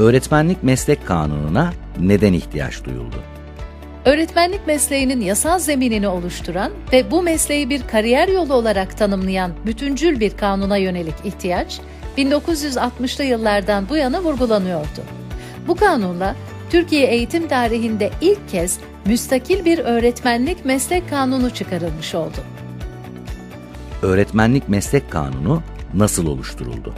Öğretmenlik meslek kanununa neden ihtiyaç duyuldu? Öğretmenlik mesleğinin yasal zeminini oluşturan ve bu mesleği bir kariyer yolu olarak tanımlayan bütüncül bir kanuna yönelik ihtiyaç 1960'lı yıllardan bu yana vurgulanıyordu. Bu kanunla Türkiye eğitim tarihinde ilk kez müstakil bir öğretmenlik meslek kanunu çıkarılmış oldu. Öğretmenlik meslek kanunu nasıl oluşturuldu?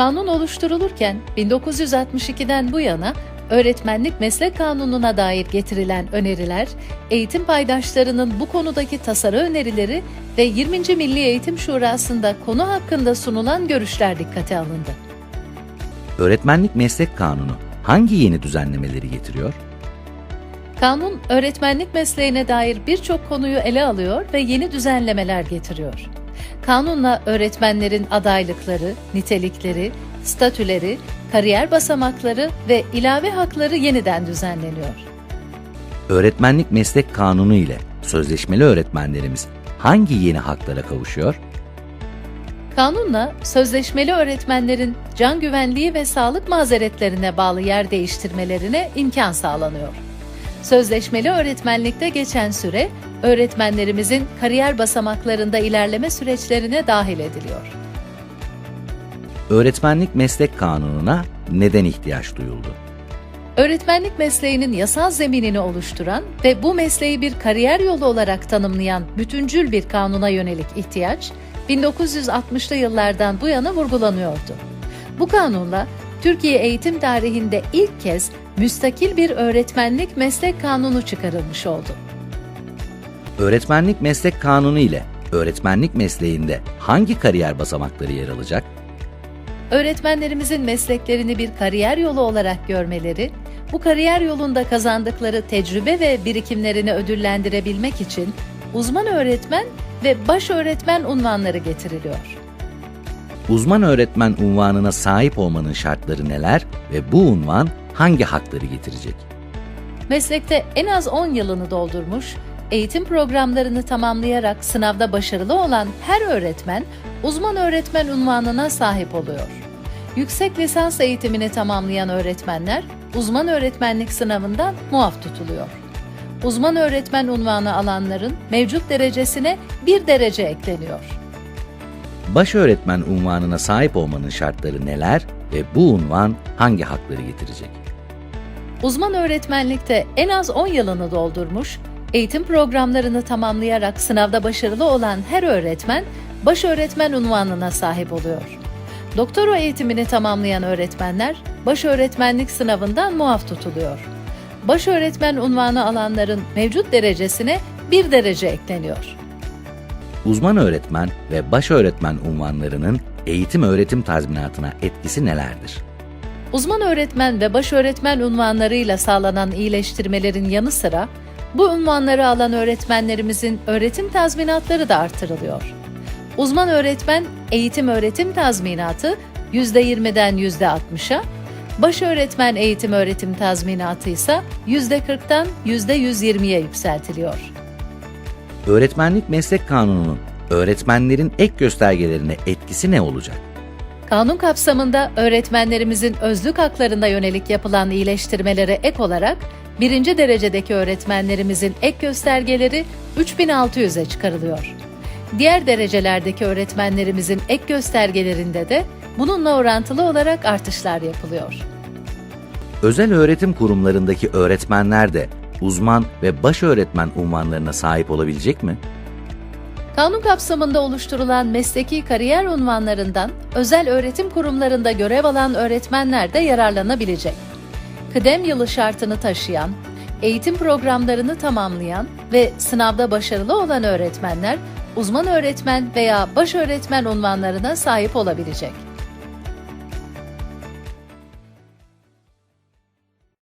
Kanun oluşturulurken 1962'den bu yana öğretmenlik meslek kanununa dair getirilen öneriler, eğitim paydaşlarının bu konudaki tasarı önerileri ve 20. Milli Eğitim Şurası'nda konu hakkında sunulan görüşler dikkate alındı. Öğretmenlik meslek kanunu hangi yeni düzenlemeleri getiriyor? Kanun, öğretmenlik mesleğine dair birçok konuyu ele alıyor ve yeni düzenlemeler getiriyor. Kanunla öğretmenlerin adaylıkları, nitelikleri, statüleri, kariyer basamakları ve ilave hakları yeniden düzenleniyor. Öğretmenlik meslek kanunu ile sözleşmeli öğretmenlerimiz hangi yeni haklara kavuşuyor? Kanunla sözleşmeli öğretmenlerin can güvenliği ve sağlık mazeretlerine bağlı yer değiştirmelerine imkan sağlanıyor. Sözleşmeli öğretmenlikte geçen süre öğretmenlerimizin kariyer basamaklarında ilerleme süreçlerine dahil ediliyor. Öğretmenlik meslek kanununa neden ihtiyaç duyuldu? Öğretmenlik mesleğinin yasal zeminini oluşturan ve bu mesleği bir kariyer yolu olarak tanımlayan bütüncül bir kanuna yönelik ihtiyaç 1960'lı yıllardan bu yana vurgulanıyordu. Bu kanunla Türkiye eğitim tarihinde ilk kez müstakil bir öğretmenlik meslek kanunu çıkarılmış oldu. Öğretmenlik meslek kanunu ile öğretmenlik mesleğinde hangi kariyer basamakları yer alacak? Öğretmenlerimizin mesleklerini bir kariyer yolu olarak görmeleri, bu kariyer yolunda kazandıkları tecrübe ve birikimlerini ödüllendirebilmek için uzman öğretmen ve baş öğretmen unvanları getiriliyor. Uzman öğretmen unvanına sahip olmanın şartları neler ve bu unvan hangi hakları getirecek? Meslekte en az 10 yılını doldurmuş, eğitim programlarını tamamlayarak sınavda başarılı olan her öğretmen uzman öğretmen unvanına sahip oluyor. Yüksek lisans eğitimini tamamlayan öğretmenler uzman öğretmenlik sınavından muaf tutuluyor. Uzman öğretmen unvanı alanların mevcut derecesine bir derece ekleniyor. Baş öğretmen unvanına sahip olmanın şartları neler ve bu unvan hangi hakları getirecek? Uzman öğretmenlikte en az 10 yılını doldurmuş, eğitim programlarını tamamlayarak sınavda başarılı olan her öğretmen baş öğretmen unvanına sahip oluyor. Doktora eğitimini tamamlayan öğretmenler baş öğretmenlik sınavından muaf tutuluyor. Baş öğretmen unvanı alanların mevcut derecesine bir derece ekleniyor. Uzman öğretmen ve baş öğretmen unvanlarının eğitim öğretim tazminatına etkisi nelerdir? Uzman öğretmen ve baş öğretmen unvanlarıyla sağlanan iyileştirmelerin yanı sıra bu unvanları alan öğretmenlerimizin öğretim tazminatları da artırılıyor. Uzman öğretmen eğitim öğretim tazminatı %20'den %60'a, baş öğretmen eğitim öğretim tazminatı ise %40'tan %120'ye yükseltiliyor. Öğretmenlik meslek kanununun öğretmenlerin ek göstergelerine etkisi ne olacak? Kanun kapsamında öğretmenlerimizin özlük haklarına yönelik yapılan iyileştirmelere ek olarak birinci derecedeki öğretmenlerimizin ek göstergeleri 3600'e çıkarılıyor. Diğer derecelerdeki öğretmenlerimizin ek göstergelerinde de bununla orantılı olarak artışlar yapılıyor. Özel öğretim kurumlarındaki öğretmenler de uzman ve baş öğretmen unvanlarına sahip olabilecek mi? Kanun kapsamında oluşturulan mesleki kariyer unvanlarından özel öğretim kurumlarında görev alan öğretmenler de yararlanabilecek. Kıdem yılı şartını taşıyan, eğitim programlarını tamamlayan ve sınavda başarılı olan öğretmenler uzman öğretmen veya baş öğretmen unvanlarına sahip olabilecek.